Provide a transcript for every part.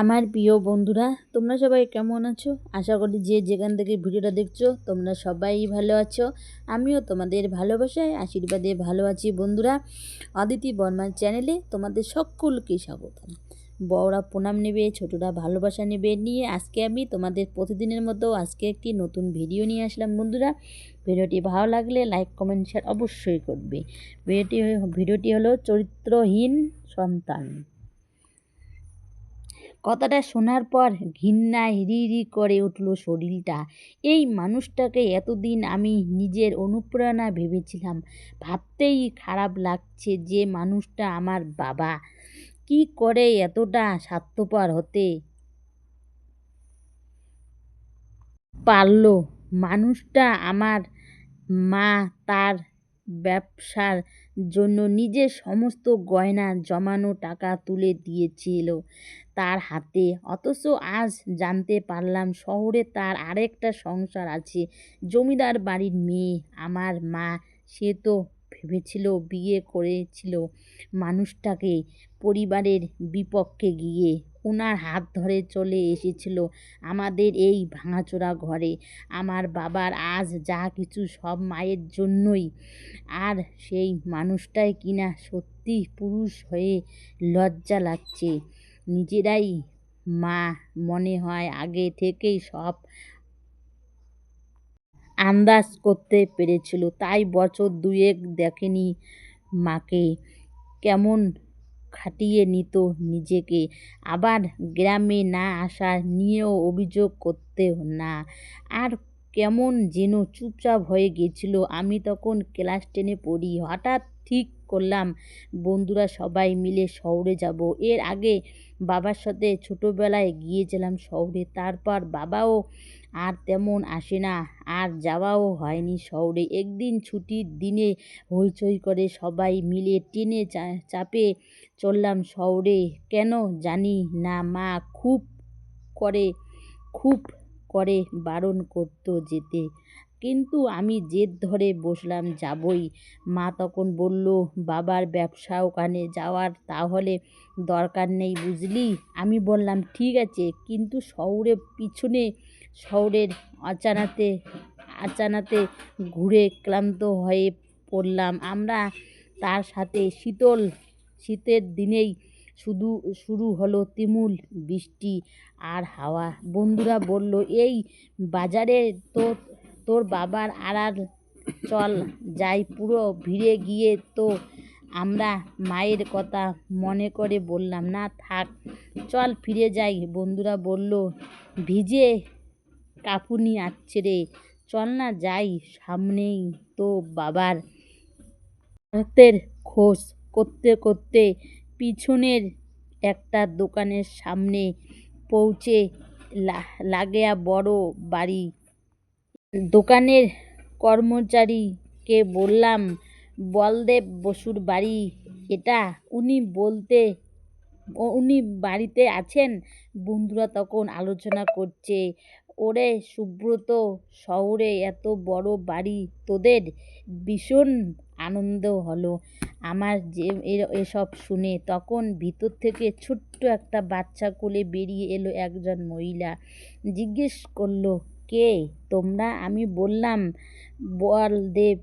আমার প্রিয় বন্ধুরা, তোমরা সবাই কেমন আছো? আশা করি যে যেখান থেকে ভিডিওটা দেখছ, তোমরা সবাই ভালো আছো। আমিও তোমাদের ভালোবাসায়, আশীর্বাদে ভালো আছি বন্ধুরা। অদিতি বর্মার চ্যানেলে তোমাদের সকলকে স্বাগতম। বড়রা প্রণাম নেবে, ছোটরা ভালোবাসা নেবে নিয়ে আজকে আমি তোমাদের প্রতিদিনের মতো আজকে একটি নতুন ভিডিও নিয়ে আসলাম বন্ধুরা। ভিডিওটি ভালো লাগলে লাইক, কমেন্ট, শেয়ার অবশ্যই করবে। ভিডিওটি ভিডিওটি হলো চরিত্রহীন সন্তান। কথাটা শোনার পর ঘৃণায় রি রি করে উঠল শরীরটা। এই মানুষটাকে এতদিন আমি নিজের অনুপ্রেরণা ভেবেছিলাম। ভাবতেই খারাপ লাগছে যে মানুষটা আমার বাবা। কি করে এতটা স্বার্থপর হতে পারল? মানুষটা আমার মা তার ব্যবসার জন্য নিজের সমস্ত গয়না, জমানো টাকা তুলে দিয়েছিল তার হাতে। অথচ আজ জানতে পারলাম শহরে তার আরেকটা সংসার আছে, জমিদার বাড়ির মেয়ে। আমার মা, সে তো ভেবেছিল বিয়ে করেছিল মানুষটাকে, পরিবারের বিপক্ষে গিয়ে। ওনার হাত ধরে চলে এসেছিল আমাদের এই ভাঙাচোরা ঘরে। আমার বাবার আজ যা কিছু সব মায়ের জন্যই। আর সেই মানুষটাই কিনা সত্যি পুরুষ হয়ে লজ্জা লাগছে। নিজেরাই মা মনে হয় আগে থেকেই সব আন্দাজ করতে পেরেছিল। তাই বছর দুয়েক দেখেনি মাকে। কেমন খাটিয়ে নিত নিজেকে। আবার গ্রামে না আসার নিয়েও অভিযোগ করতে না। আর কেমন যেন চুপচাপ হয়ে গেছিল। আমি তখন ক্লাস টেনে পড়ি। হঠাৎ ঠিক করলাম। বন্ধুরা সবাই মিলে শহরে যাব। এর আগে বাবার সাথে ছোটোবেলায় গিয়েছিলাম শহরে। তারপর বাবাও আর তেমন আসে না। আর যাওয়াও হয়নি শহরে। একদিন ছুটির দিনে হইচই করে সবাই মিলে ট্রেনে চাপে চললাম শহরে। কেন জানি না, মা খুব করে খুব করে বারণ করতো যেতে। কিন্তু আমি জেদ ধরে বসলাম, যাবই। মা তখন বলল, বাবার ব্যবসা ওখানে যাওয়ার তাহলে দরকার নেই বুঝলি? আমি বললাম, ঠিক আছে। কিন্তু শহরে পিছনে, শহরের অচানাতে আচানাতে ঘুরে ক্লান্ত হয়ে পড়লাম। আমরা তার সাথে শীতল, শীতের দিনেই শুধু, শুরু হলো তিমুল বৃষ্টি আর হাওয়া। বন্ধুরা বলল, এই বাজারে তো তোর বাবার আড়াল চল, যাই পুরো ভিড়ে গিয়ে তো আমরা মায়ের কথা মনে করে বললাম। না, থাক, চল ফিরে যাই। বন্ধুরা বলল, ভিজে কাঁপুনি আসছে রে। চল না যাই, সামনেই তো বাবার হাতের খোঁজ করতে করতে পিছনের একটা দোকানের সামনে পৌঁছে লাগেয়া বড় বাড়ি দোকানের কর্মচারীকে বললাম, বলদেব বসুর বাড়ি, এটা উনি বলতে, উনি বাড়িতে আছেন? বন্ধুরা তখন আলোচনা করছে, ওরে সুব্রত, শহরে এত বড় বাড়ি তোদের, ভীষণ আনন্দ হলো। আমার যে এসব শুনে তখন ভিতর থেকে ছোট্ট একটা বাচ্চা কোলে বেরিয়ে এলো একজন মহিলা, জিজ্ঞেস করল কে? তোমরা আমি বললাম বলদেব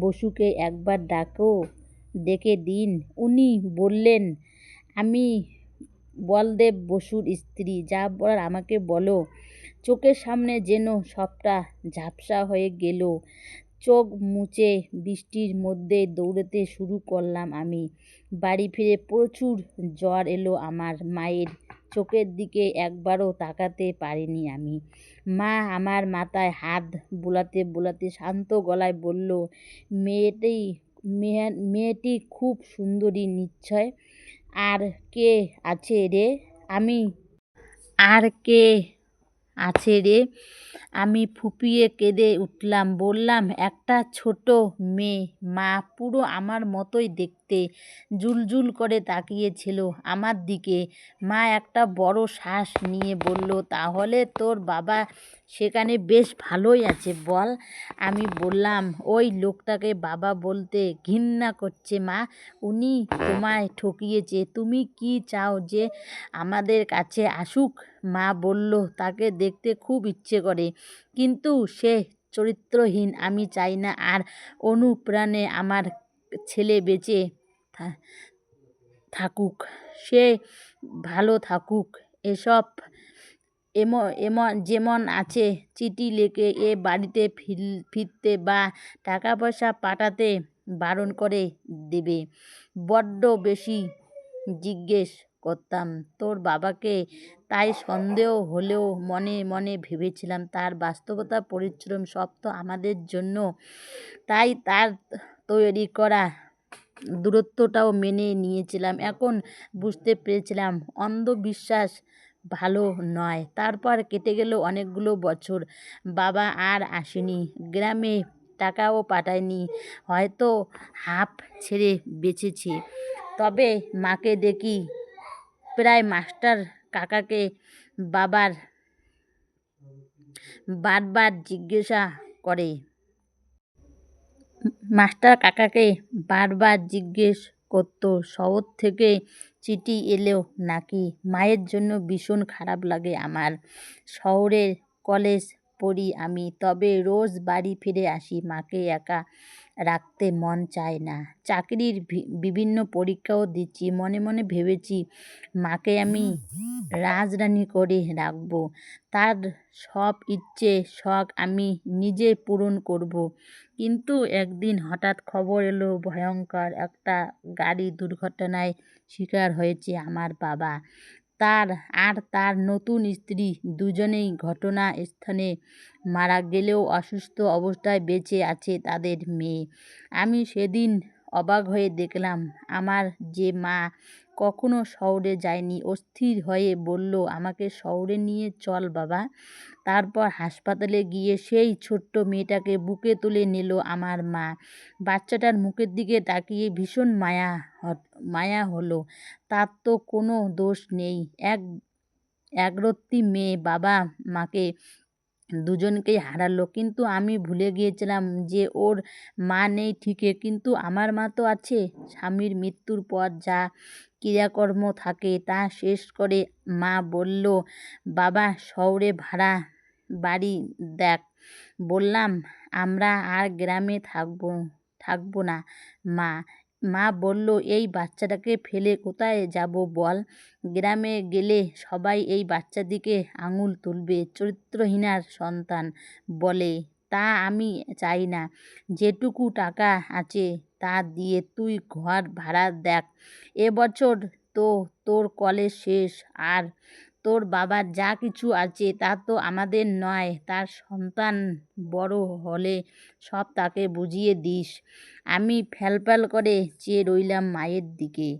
বসুকে একবার ডাকো, ডেকে দিন। উনি বললেন, আমি বলদেব বসুর স্ত্রী, যা বলার আমাকে বলো। চোখের সামনে যেন সবটা ঝাপসা হয়ে গেল। চোখ মুছে বৃষ্টির মধ্যে দৌড়তে শুরু করলাম আমি। বাড়ি ফিরে প্রচুর জ্বর এলো আমার মায়ের চোখের দিকে একবারও তাকাতে পারিনি আমি। মা আমার মাথায় হাত বোলাতে বোলাতে শান্ত গলায় বলল, মেয়েটি মেয়েটি খুব সুন্দরী, নিশ্চয়? আর কে আছে রে? আমি, আর কে আছে রে। আমি ফুপিয়ে কেঁদে উঠলাম, বললাম, একটা ছোট মেয়ে, মা, পুরো আমার মতোই দেখতে। দেখতে জুলজুল করে তাকিয়েছিল আমার দিকে। মা একটা বড় শ্বাস নিয়ে বলল, তাহলে তোর বাবা সেখানে বেশ ভালোই আছে, বল। আমি বললাম, ওই লোকটাকে বাবা বলতে ঘৃণা করছে মা, উনি তোমায় ঠকিয়েছে, তুমি কি চাও যে আমাদের কাছে আসুক? মা বলল, তাকে দেখতে খুব ইচ্ছে করে, কিন্তু সে চরিত্রহীন, আমি চাই না। আর অনুপ্রাণে আমার ছেলে বেঁচে থাকুক, সে ভালো থাকুক। এসব এমন যেমন আছে, চিঠি লিখে এ বাড়িতে ফির ফিরতে বা টাকা পয়সা পাঠাতে বারণ করে দেবে। বড্ড বেশি জিজ্ঞেস করতাম, তোর বাবাকে তাই সন্দেহ হলেও মনে মনে ভেবেছিলাম, তার বাস্তবতা, পরিশ্রম সব তো আমাদের জন্য। তাই তার তৈরি করা দূরত্বটাও মেনে নিয়েছিলাম। এখন বুঝতে পেরেছিলাম অন্ধবিশ্বাস ভালো নয়। তারপর কেটে গেল অনেকগুলো বছর। বাবা আর আসেনি। গ্রামে টাকাও পাঠায়নি। হয়তো হাঁপ ছেড়ে বেঁচেছে। তবে মাকে দেখি প্রায় মাস্টার কাকাকে বাবার বারবার জিজ্ঞাসা করে। মাস্টার কাকাকে বারবার জিজ্ঞেস করতো, শহর থেকে চিঠি এলেও নাকি মায়ের জন্য ভীষণ খারাপ লাগে আমার। শহরের কলেজ পড়ি আমি, তবে রোজ বাড়ি ফিরে আসি। মাকে একা রাখতে মন চায় না। চাকরির বিভিন্ন পরীক্ষাও দিচ্ছি। মনে মনে ভেবেছি মাকে আমি রাজরানী করে রাখব। তার সব ইচ্ছে, শখ আমি নিজে পূরণ করব। কিন্তু একদিন হঠাৎ খবর এলো, ভয়ঙ্কর একটা গাড়ি দুর্ঘটনায় শিকার হয়েছে আমার বাবা। তার আর তার নতুন স্ত্রী দুজনেই ঘটনাস্থানে মারা গেলেও অসুস্থ অবস্থায় বেঁচে আছে তাদের মেয়ে। আমি সেদিন অবাক হয়ে দেখলাম, আমার যে মা কখনো শহরে যায়নি। অস্থির হয়ে বলল, আমাকে শহরে নিয়ে চল বাবা। তারপর হাসপাতালে গিয়ে সেই ছোট্ট মেয়েটাকে বুকে তুলে নিল আমার মা। বাচ্চাটার মুখের দিকে তাকিয়ে ভীষণ মায়া মায়া হলো। তার তো কোনো দোষ নেই। এক, একরত্তি মেয়ে বাবা মাকে দুজনকেই হারালো। কিন্তু আমি ভুলে গিয়েছিলাম যে ওর মা নেই ঠিকই, কিন্তু আমার মা তো আছে। স্বামীর মৃত্যুর পর যা ক্রিয়াকর্ম থাকে তা শেষ করে মা বলল, বাবা, শহরে ভাড়া বাড়ি দেখ। বললাম, আমরা আর গ্রামে থাকব থাকব না, মা। মা বলল, এই বাচ্চাটাকে ফেলে কোথায় যাব বল? গ্রামে গেলে সবাই এই বাচ্চাদিকে আঙুল তুলবে, চরিত্রহীনার সন্তান বলে। তা আমি চাই না। যেটুকু টাকা আছে তা দিয়ে তুই ঘর ভাড়া দেখ। এবছর তো তোর কলেজ শেষ, আর তোর বাবার যা কিছু আছে তা তো আমাদের নয়, তার সন্তান বড় হলে সব তাকে বুঝিয়ে দিস। আমি ফ্যালফ্যাল করে চেয়ে রইলাম মায়ের দিকে।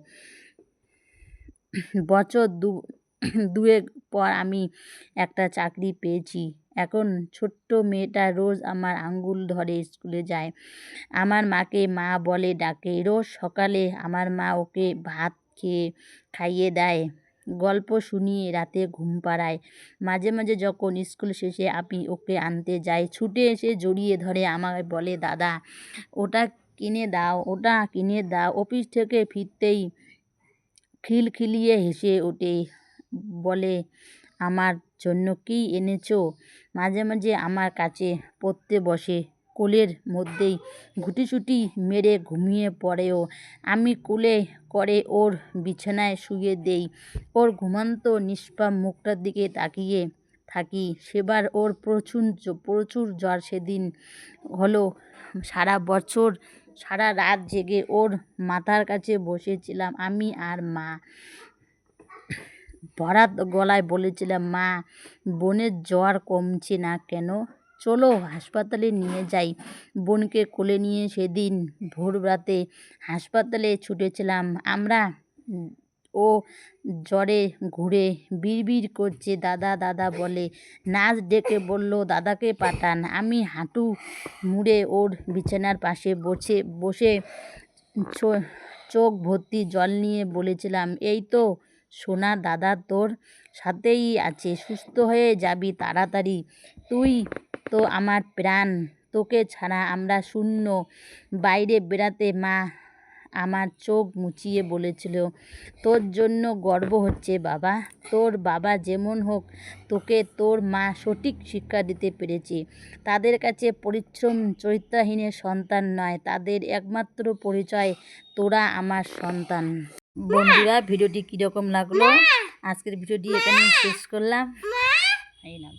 বছর দু, দুয়েক পর আমি একটা চাকরি পেয়েছি। এখন ছোট্ট মেয়েটা রোজ আমার আঙ্গুল ধরে স্কুলে যায়। আমার মাকে মা বলে ডাকে। রোজ সকালে আমার মা ওকে ভাত খেয়ে খাইয়ে দেয়। গল্প শুনিয়ে রাতে ঘুম পাড়ায়। মাঝে মাঝে যখন স্কুল শেষে আমি ওকে আনতে যাই, ছুটে এসে জড়িয়ে ধরে আমায় বলে, দাদা, ওটা কিনে দাও, ওটা কিনে দাও। অফিস থেকে ফিরতেই খিলখিলিয়ে হেসে ওঠে, বলে, আমার জন্য কী এনেছো? মাঝে মাঝে আমার কাছে পড়তে বসে কোলের মধ্যেই গুটিসুটি মেরে ঘুমিয়ে পড়েও। আমি কোলে করে ওর বিছানায় শুয়ে দেই। ওর ঘুমন্ত নিষ্পাপ মুখটার দিকে তাকিয়ে থাকি। সেবার ওর প্রচুর প্রচুর জ্বর সেদিন হলো। সারা বছর, সারা রাত জেগে ওর মাথার কাছে বসেছিলাম আমি আর মা। ভরা গলায় বলেছিলাম, মা, বোনের জ্বর কমছে না কেন? চলো হাসপাতালে নিয়ে যাই। বোনকে কোলে নিয়ে সেদিন ভোররাতে হাসপাতালে ছুটেছিলাম। আমরা, ও জ্বরে ঘুরে বিড়বিড় করছে, দাদা দাদা বলে। নাচ ডেকে বলল, দাদাকে পাঠান। আমি হাঁটু মুড়ে ওর বিছানার পাশে বসে বসে চোখ ভর্তি জল নিয়ে বলেছিলাম, এই তো সোনা, দাদা তোর সাথেই আছে, সুস্থ হয়ে যাবি তাড়াতাড়ি। তুই তো আমার প্রাণ। তোকে ছাড়া আমরা শূন্য। বাইরে বেড়াতে মা আমার চোখ মুছিয়ে বলেছিল তোর জন্য গর্ব হচ্ছে বাবা। তোর বাবা যেমন হোক তোকে তোর মা সঠিক শিক্ষা দিতে পেরেছে। তাদের কাছে পরিশ্রম চরিত্রহীনের সন্তান নয় তাদের একমাত্র পরিচয় তোরা আমার সন্তান। বন্ধুরা ভিডিওটি কীরকম লাগল? আজকের ভিডিওটি এখানে শেষ করলাম। এই না